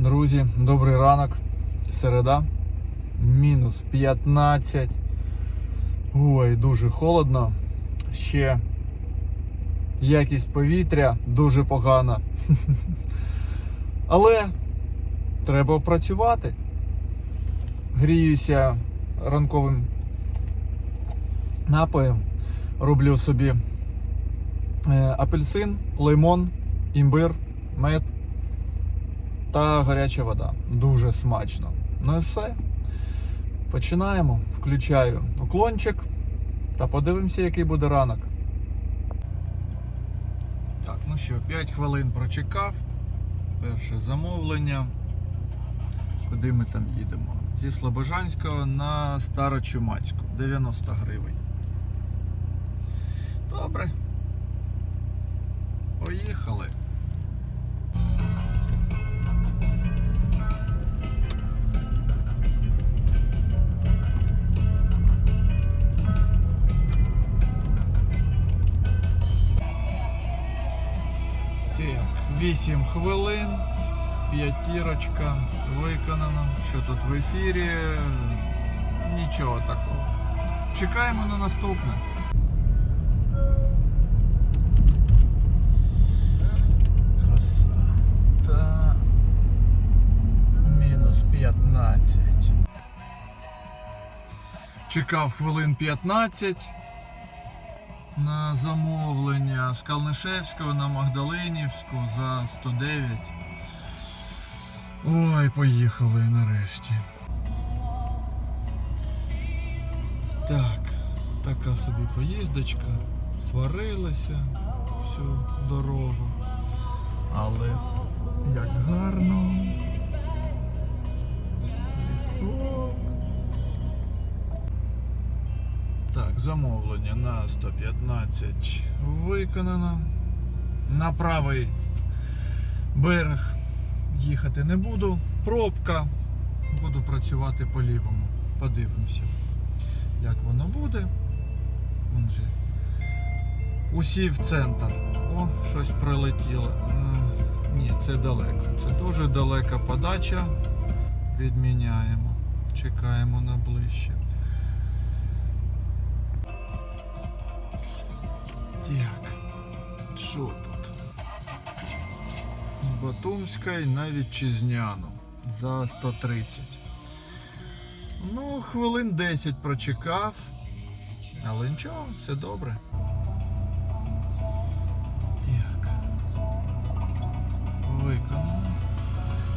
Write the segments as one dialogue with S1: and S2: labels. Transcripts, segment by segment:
S1: Друзі, добрий ранок. Середа. Мінус 15. Ой, дуже холодно. Ще якість повітря дуже погана. Але треба працювати. Гріюся ранковим напоєм. Роблю собі е, апельсин, лимон, імбир, мед та гаряча вода. Дуже смачно. Ну і все. Починаємо. Включаю уклончик та подивимося, який буде ранок. Так, ну що, 5 хвилин прочекав. Перше замовлення. Куди ми там їдемо? Зі Слобожанського на Старочумацьку. 90 гривень. Добре. Поїхали. Так, 8 хвилин, п'ятірочка виконано. Що тут в ефірі? Нічого такого. Чекаємо на наступне. Краса. Та мінус 15. Чекав хвилин 15 на замовлення з Калнишевського на Магдалинівську за 109. Ой, поїхали нарешті. Так, така собі поїздочка. Сварилися всю дорогу. Але як гарно. Замовлення на 115 виконано. На правий берег їхати не буду. Пробка. Буду працювати по лівому. Подивимося, як воно буде. Вон же. Усі в центр. О, щось прилетіло. Е, Ні, це далеко. Це дуже далека подача. Відміняємо. Чекаємо на ближче. Так, що тут? Батумська і на вітчизняну за 130. Ну, хвилин 10 прочекав. Але нічого, все добре. Так. Виконано.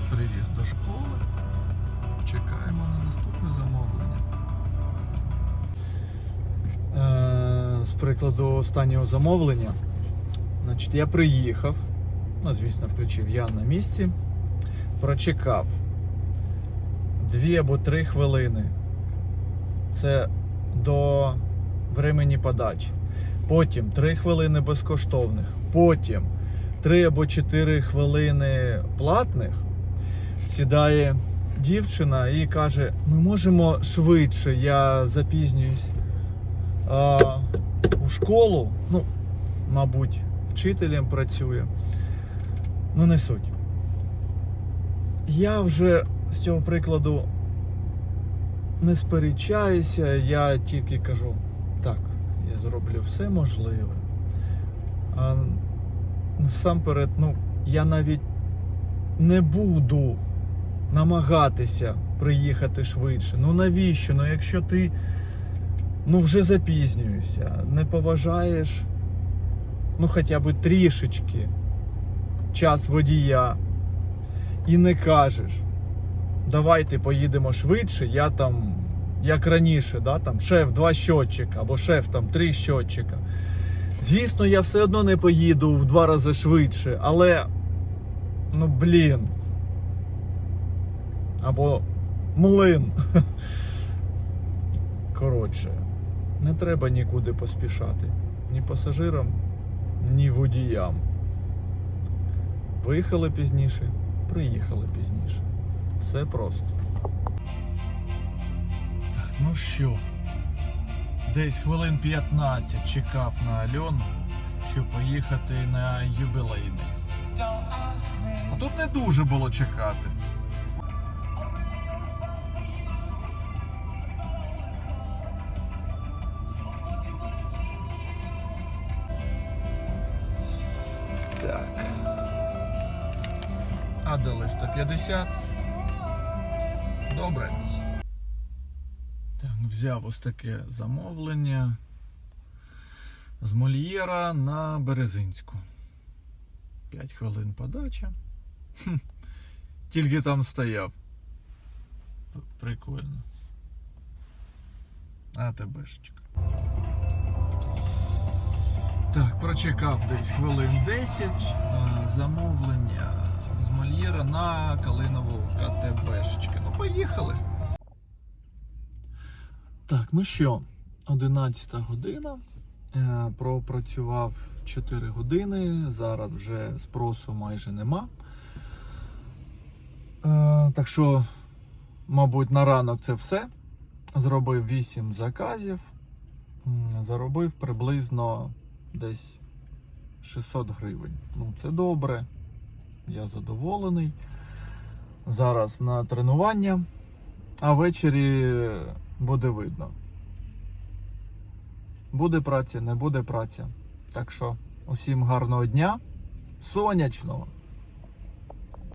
S1: Привіз до школи. Чекаємо на наступне замовлення. Прикладу останнього замовлення. Значить, я приїхав. Ну, звісно, включив я на місці. Прочекав дві або три хвилини. Це до времени подачі. Потім 3 хвилини безкоштовних. Потім 3 або 4 хвилини платних. Сідає дівчина і каже: ми можемо швидше, я запізнююсь а, у школу. Ну, мабуть, вчителем працює. Ну, не суть. Я вже з цього прикладу не сперечаюся, я тільки кажу, так, я зроблю все можливе. А насамперед, ну, я навіть не буду намагатися приїхати швидше. Ну навіщо? Ну якщо ти ну вже запізнюєшся, не поважаєш ну хоча б трішечки час водія і не кажеш, давайте поїдемо швидше, я там, як раніше, да, там, шеф два щотчика, або шеф там три щотчика. Звісно, я все одно не поїду в два рази швидше, але ну блін. Або млин. Коротше, не треба нікуди поспішати. Ні пасажирам, ні водіям. Виїхали пізніше, приїхали пізніше. Все просто. Так, ну що, десь хвилин 15 чекав на Альону, щоб поїхати на юбілейний. А тут не дуже було чекати. А 150. Добре. Так, взяв ось таке замовлення з Мольєра на Березинську. 5 хвилин подача. Тільки там стояв. Прикольно. А ТБшечка. Так, прочекав десь хвилин 10. Замовлення Мольєра на Калинову КТБшечки. Ну, поїхали. Так, ну що, 11 година. Е, Пропрацював 4 години. Зараз вже спросу майже нема. Е, Так що, мабуть, на ранок це все. Зробив 8 заказів. Заробив приблизно десь 600 гривень. Ну, це добре. Я задоволений. Зараз на тренування, а ввечері буде видно. Буде праця, не буде праця. Так що, усім гарного дня, сонячного.